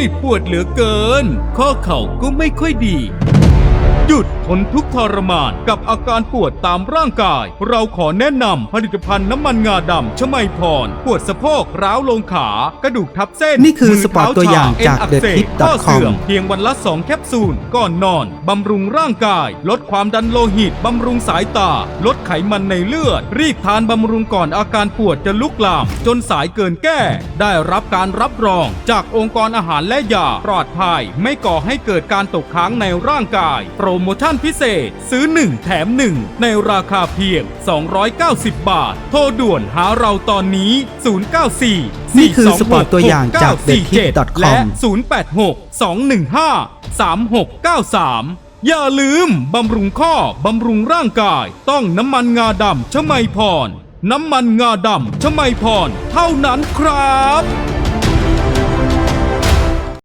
ย ปวดเหลือเกิน ข้อเข่าก็ไม่ค่อยดี หยุด ทนทุกข์ทรมานกับอาการปวดตามร่างกาย เราขอแนะนำผลิตภัณฑ์น้ำมันงาดำชมัยพร ปวดสะโพกร้าวลงขา กระดูกทับเส้นนี่คือมืสปอร์ตเท้ตัวอย่างชจากเอ็น The อัเสบ Tip ข้อ com เสื่อมเพียงวันละ 2 แคปซูลก่อนนอน บำรุงร่างกาย ลดความดันโลหิต บำรุงสายตา ลดไขมันในเลือด รีบทานบำรุงก่อนอาการปวดจะลุกลาม จนสายเกินแก้ ได้รับการรับรอง จากองค์กรอาหารและยาปลอดภัย ไม่ก่อให้เกิดการตกค้างในร่างกาย โปรโมชั่นพิเศษ ซื้อ 1 แถม 1 ในราคาเพียง 290 บาท โทรด่วนหาเราตอนนี้ 094 นี่คือสปอร์ตตัวอย่างจาก6947 TheTip.com และ 086 215 3693อย่าลืม บำรุงข้อ บำรุงร่างกาย ต้องน้ำมันงาดำชมัยพร น้ำมันงาดำชมัยพร เท่านั้นครับ